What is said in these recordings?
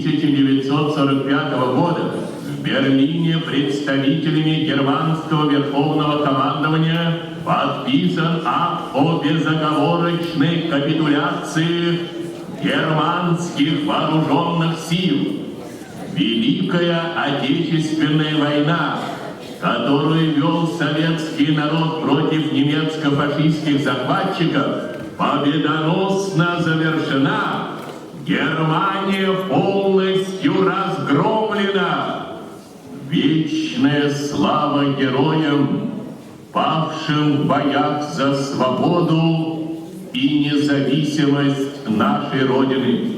1945 года в Берлине представителями германского верховного командования подписан акт о безоговорочной капитуляции германских вооруженных сил. Великая Отечественная война, которую вел советский народ против немецко-фашистских захватчиков, победоносно завершена. Германия полностью разгромлена. Вечная слава героям, павшим в боях за свободу и независимость нашей Родины.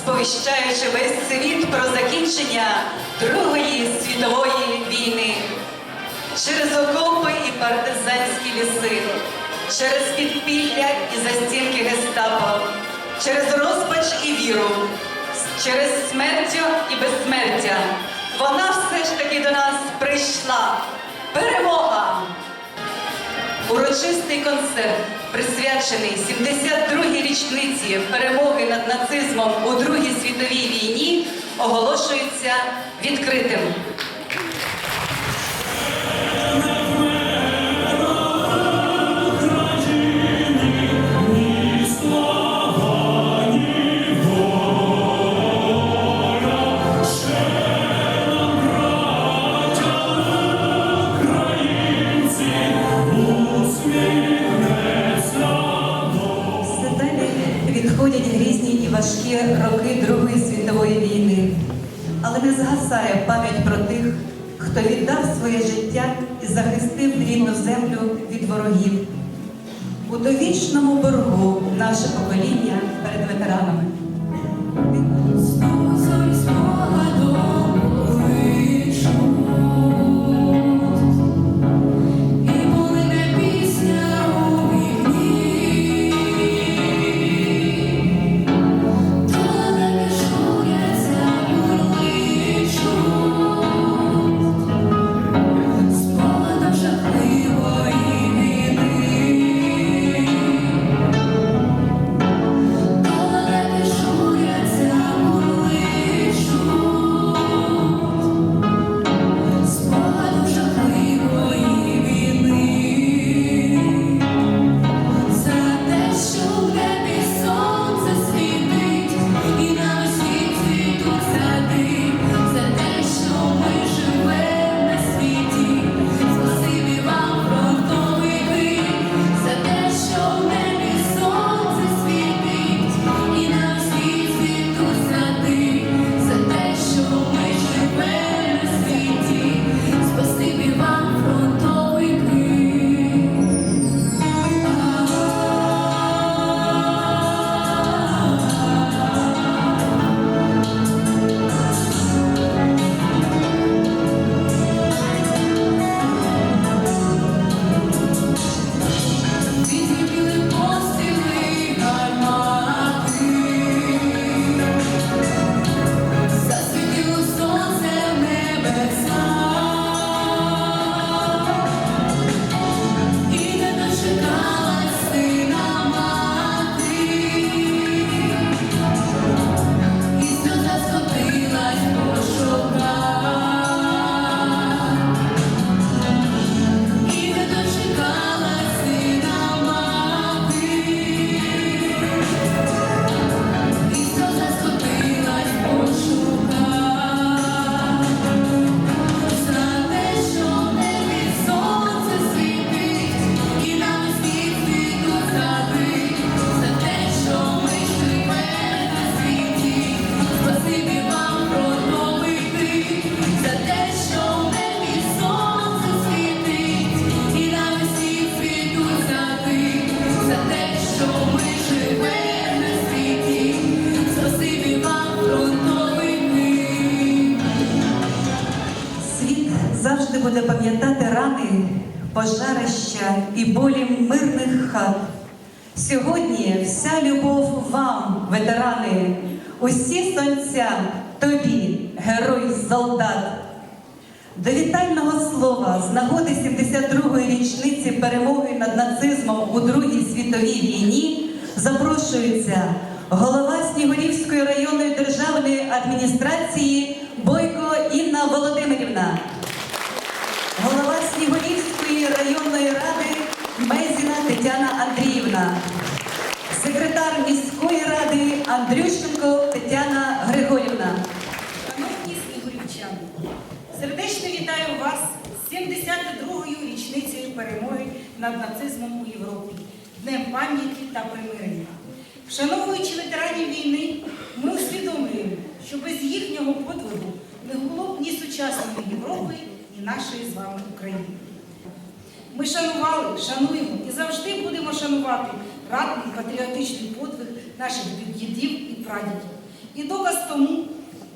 Сповіщаючи весь світ про закінчення Другої світової війни. Через окопи і партизанські ліси, через підпілля і застінки гестапо, через розпач і віру, через смертю і безсмертя. Вона все ж таки до нас прийшла. Перемога! Урочистий концерт, присвячений 72-й річниці перемоги над нацизмом у Другій світовій війні, оголошується відкритим. Далі відходять грізні і важкі роки Другої світової війни, але не згасає пам'ять про тих, хто віддав своє життя і захистив рідну землю від ворогів. У довічному боргу наше покоління перед ветеранами. І болі мирних хат. Сьогодні вся любов вам, ветерани, усі сонця тобі, герой солдат. До вітального слова з нагоди 72-ї річниці перемоги над нацизмом у Другій світовій війні запрошується голова Снігурівської районної державної адміністрації Бойко Інна Володимирівна, голова Снігурівської районної ради Мезіна Тетяна Андріївна, секретар міської ради Андрющенко Тетяна Григорівна. Шановні снігурівчани, сердечно вітаю вас з 72-ю річницею перемоги над нацизмом у Європі, Днем пам'яті та примирення. Вшановуючи ветеранів війни, ми усвідомлюємо, що без їхнього подвигу не було б ні сучасної Європи, ні нашої з вами України. Ми шанували, шануємо і завжди будемо шанувати ратний патріотичний подвиг наших дідів і прадідів. І доказ тому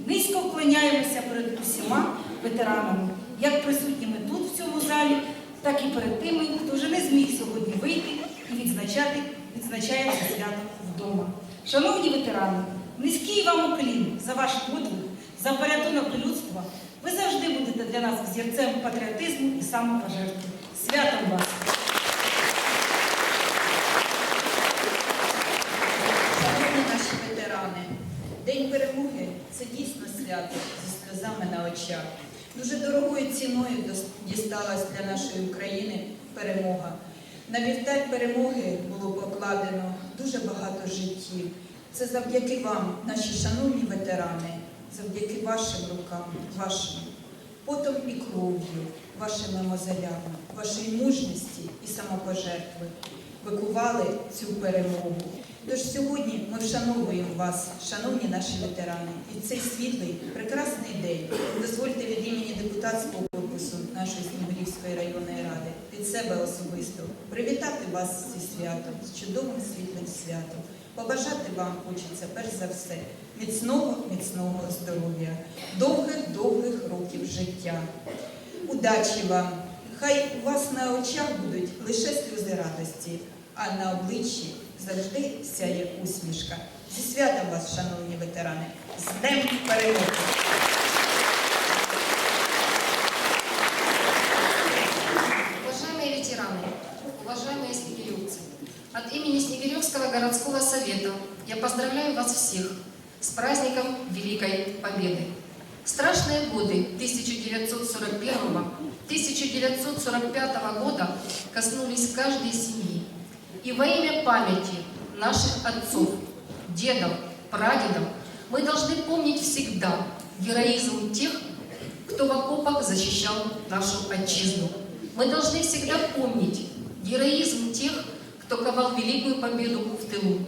низько вклоняємося перед усіма ветеранами, як присутніми тут, в цьому залі, так і перед тими, хто вже не зміг сьогодні вийти і відзначати, відзначає свято вдома. Шановні ветерани, низький вам уклін за ваш подвиг, за порятунок людства. Ви завжди будете для нас взірцем патріотизму і самопожертви. Святом вас! Шановні наші ветерани, День перемоги це дійсно свято зі сльозами. Дуже дорогою ціною дісталась для нашої України перемога. На вівтар перемоги було покладено дуже багато життів. Це завдяки вам, наші шановні ветерани, завдяки вашим рукам, вашим потом і кров'ю, вашими мозолями, вашої мужності і самопожертви викували цю перемогу. Тож сьогодні ми вшановуємо вас, шановні наші ветерани, і цей світлий, прекрасний день. Дозвольте від імені депутатського корпусу нашої Снігурівської районної ради від себе особисто привітати вас зі святом, з чудовим світлим святом. Побажати вам хочеться перш за все міцного, міцного здоров'я, довгих, довгих років життя. Удачі вам! Хай у вас на очах будуть лише сльози радості, а на обличчі завжди сяє усмішка. Зі святом вас, шановні ветерани, з Днем перемоги! Уважаемые ветераны, уважаемые снегиревцы, от имени Снегиревского городского совета я поздравляю вас всех с праздником Великой Победы. Страшные годы 1941-1945 года коснулись каждой семьи. и во имя памяти наших отцов, дедов, прадедов мы должны помнить всегда героизм тех, кто в окопах защищал нашу отчизну. Мы должны всегда помнить героизм тех, кто ковал великую победу в тылу.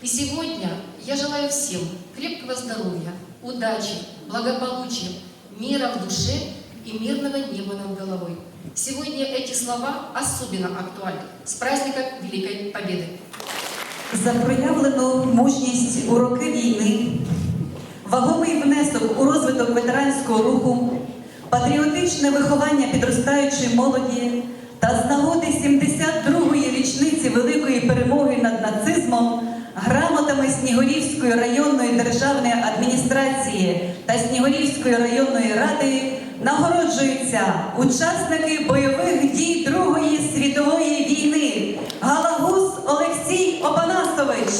И сегодня я желаю всем крепкого здоровья, удачи, благополучия, мира в душе и мирного неба над головой. Сегодня эти слова особенно актуальны. С праздником Великой Победы! за проявлену мужність у роки війни, вагомий внесок у розвиток ветеранського руху, патріотичне виховання підростаючої молоді та з нагоди 72-ї річниці великої перемоги над нацизмом грамотами Снігурівської районної державної адміністрації та Снігурівської районної ради нагороджуються учасники бойових дій Другої світової війни Галагус Олексій Опанасович.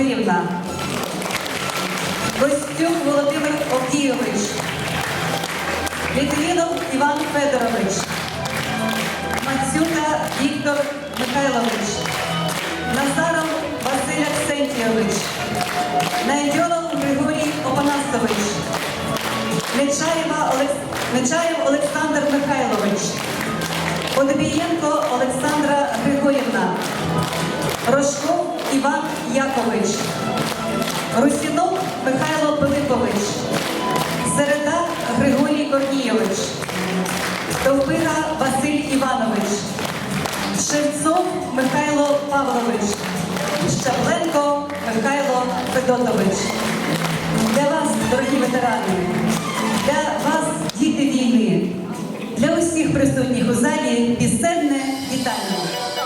Марія Костюк Володимир Овдійович, Літвінов Іван Федорович, Мацюка Віктор Михайлович, Назаров Василь Аксентійович, Найдьонов Григорій Опанасович. Нечаєв Олександр Михайлович, Подобієнко Олександра Григорівна, Рожков Іван Якович, Русінов Михайло Пилипович, Середа Григорій Корнійович, Довбига Василь Іванович, Шевцов Михайло Павлович, Щапленко Михайло Федотович. Для вас, дорогі ветерани, для вас, діти війни, для усіх присутніх у залі пісенне вітання.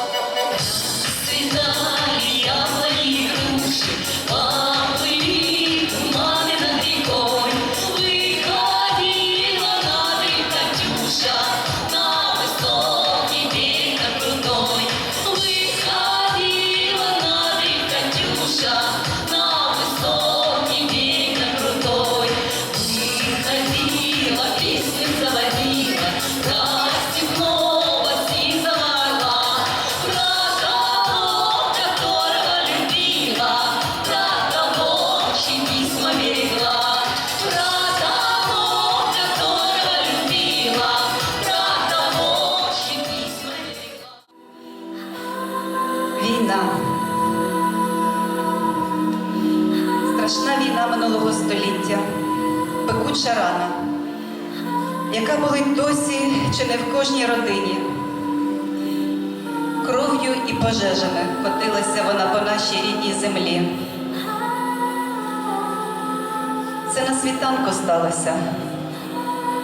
Це на світанку сталося,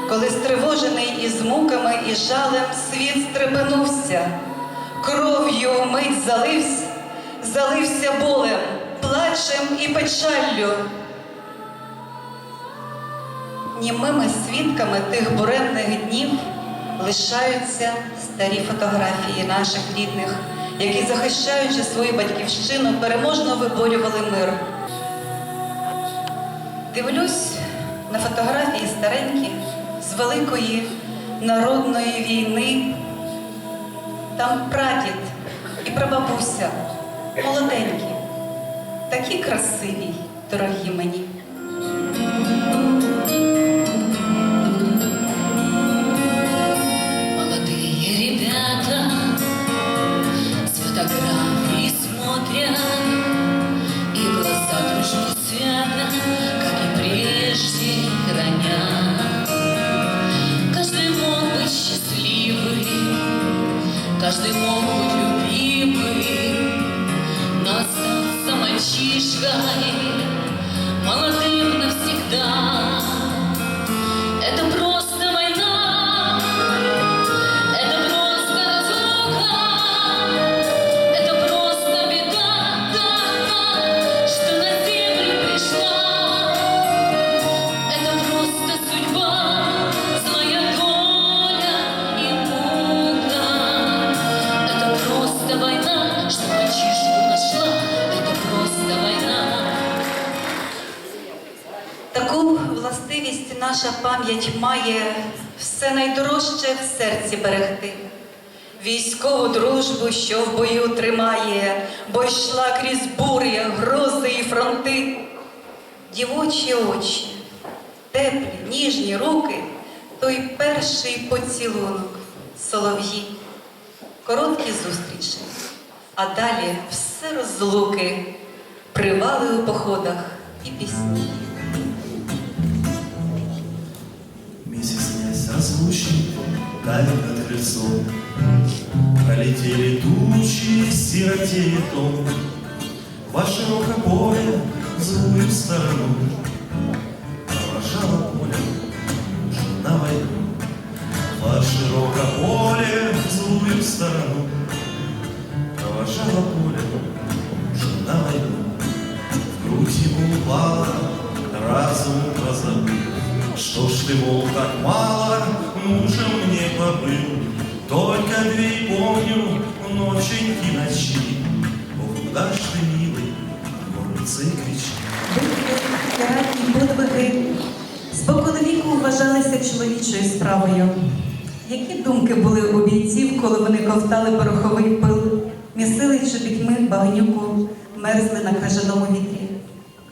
коли стривожений із муками і жалем світ стрепенувся, кров'ю мить залився, залився болем, плачем і печаллю. Німими свідками тих буремних днів лишаються старі фотографії наших рідних, які, захищаючи свою батьківщину, переможно виборювали мир. Дивлюсь на фотографії старенькі з Великої народної війни. Там прадід і прабабуся, молоденькі, такі красиві, дорогі мені. Таку властивість наша пам'ять має все найдорожче в серці берегти. Військову дружбу, що в бою тримає, бо йшла крізь бурі, грози і фронти. Дівочі очі, теплі, ніжні руки, той перший поцілунок, солов'ї, короткі зустрічі, а далі все розлуки, привали у походах і пісні. Зазвучить, далі над лицом. Пролетели тучи, сиротеет дом, Ваше рукополе в злую сторону Провожала поле на войну. Ваше рукополе в злую сторону Провожала поле на войну. В грудь ему упала, разум позабыл. Что ж ты, мол, так мало мужем мне побыл? Только две и помню ноченьки ночи. Ох, куда ж ты, милый, горницы кричи. Битви, театрі, подвиги споконвіку вважалися чоловічою справою. Які думки були у бійців, коли вони ковтали пороховий пил, місили чобітьми багнюку, мерзли на крижаному вітрі?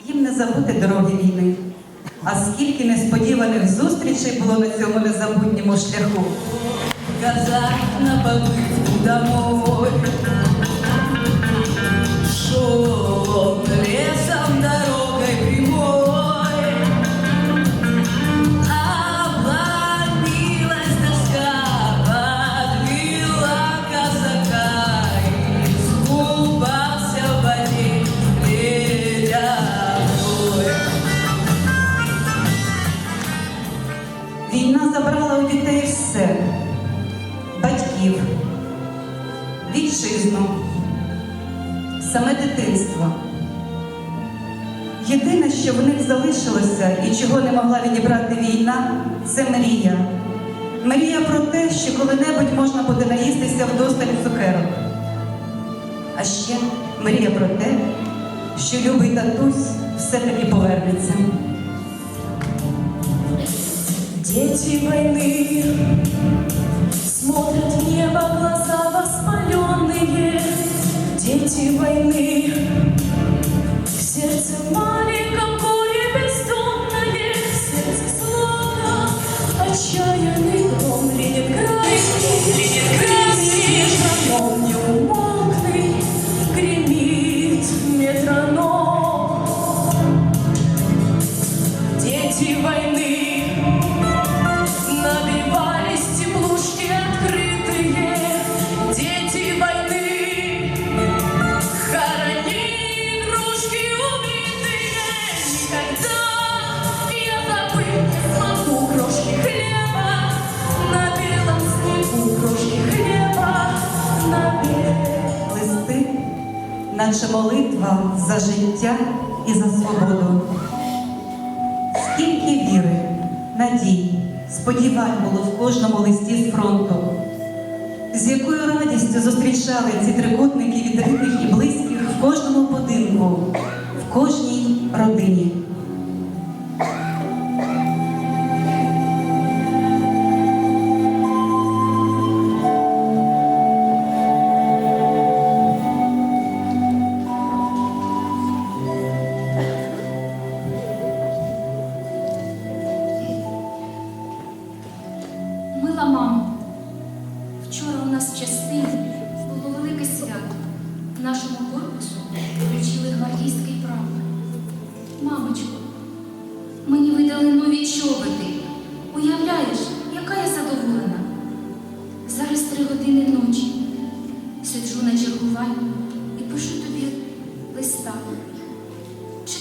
Їм не забути дороги війни. А скільки несподіваних зустрічей було на цьому незабутньому шляху. Казак на побывку домой Шел що коли-небудь можна буде наїстися вдосталь цукерок. А ще мрія про те, що любий татусь все-таки повернеться. Дети войны сподівань було в кожному листі з фронту, з якою радістю зустрічали ці трикутники від рідних і близьких в кожному будинку, в кожній родині.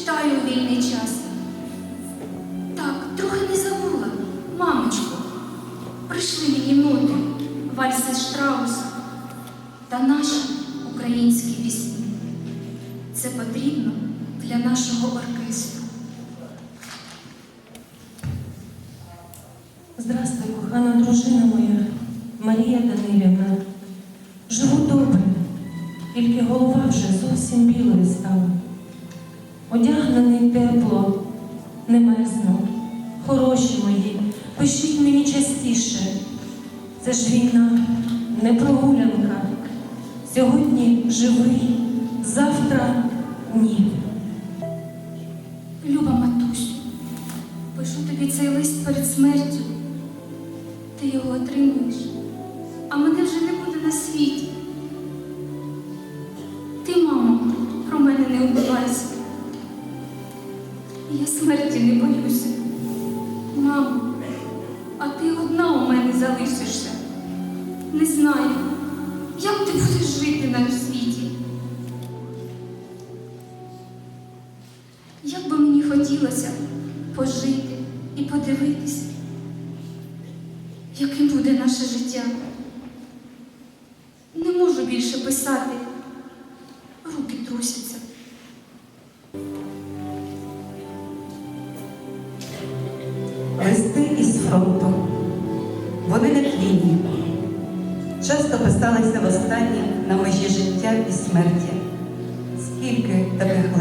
Читаю у вільний час. Так, трохи не забула. Мамочко, прийшли мені ноти, вальси Штрауса та наші українські пісні. Це потрібно для нашого оркестру. Здравствуй, кохана дружина моя, Марія Данилівна. Живу добре, тільки голова вже зовсім білою стала. Це ж війна, не прогулянка. Сьогодні живий, завтра ні. Люба матусю, пишу тобі цей лист перед смертю. Ти його отримуєш, а мене вже не буде на світі.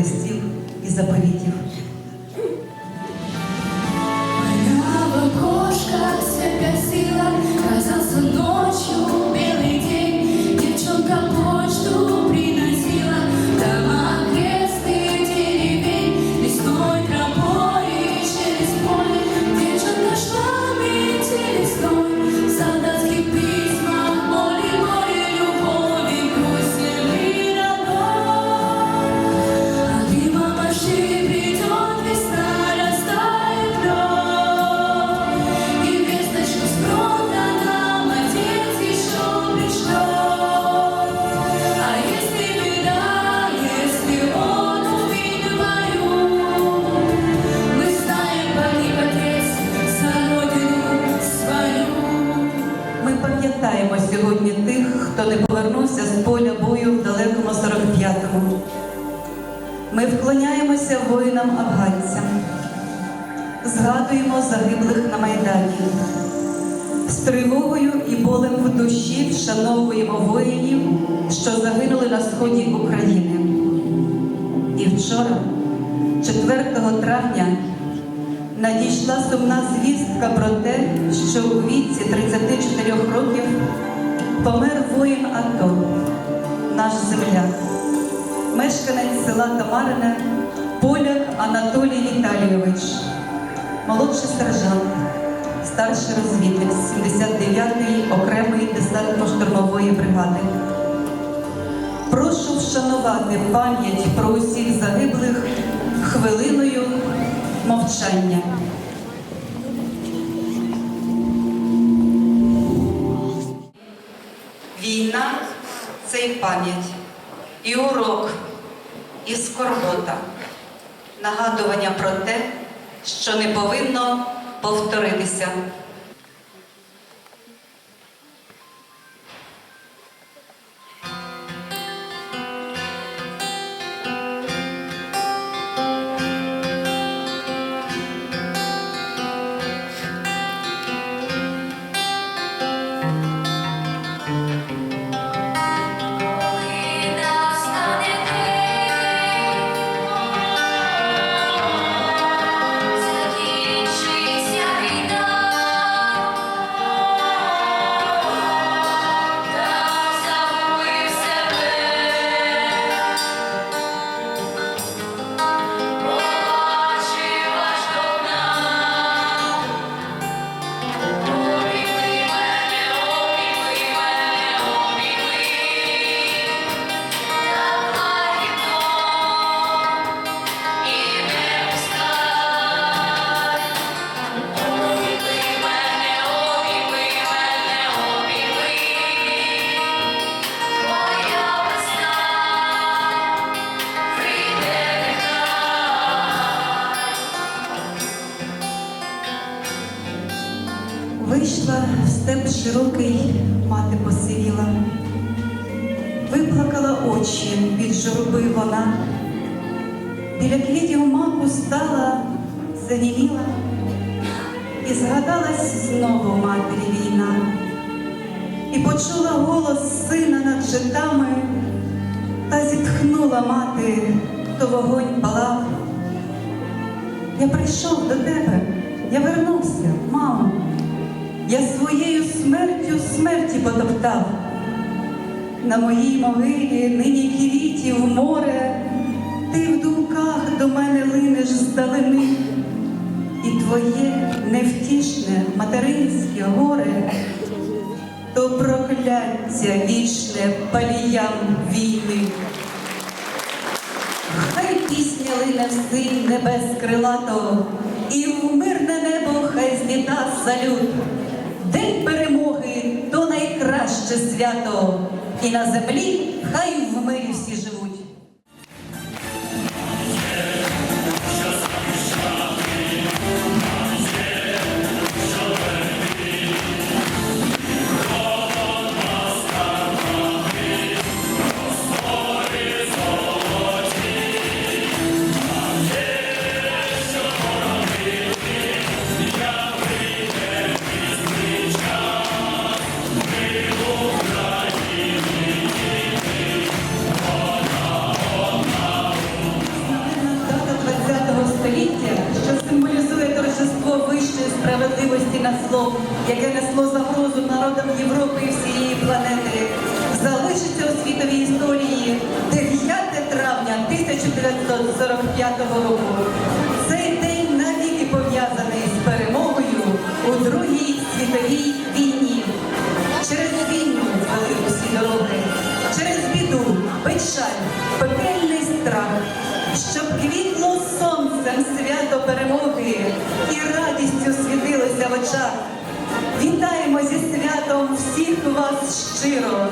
Листів і заповітів. Пам'ятаємо сьогодні тих, хто не повернувся з поля бою в далекому 45-му. Ми вклоняємося воїнам-афганцям, згадуємо загиблих на Майдані. З тривогою і болем в душі вшановуємо воїнів, що загинули на сході України. І вчора, 4 травня, надійшла сумна звістка про те, що у віці 34 років помер воїн АТО, наш земляк, мешканець села Тамарине, поляк Анатолій Віталійович, молодший сержант, старший розвідник 79-ї окремої десантно-штурмової бригади. Прошу вшанувати пам'ять про усіх загиблих хвилиною мовчання. Війна це і пам'ять, і урок, і скорбота, нагадування про те, що не повинно повторитися. Заніміла, і згадалась знову матері війна, і почула голос сина над житами, та зітхнула мати, то вогонь палав. Я прийшов до тебе, я вернувся, мамо. Я своєю смертю смерті потоптав. На моїй могилі нині квітів море, ти в думках до мене линеш здалини, твоє невтішне материнське горе, то прокляття вічне паліям війни. Хай пісня лине в небес крилатого, і в мирне небо хай зліта салют. День перемоги то найкраще свято, і на землі хай в мирі всі живуть. 所以呢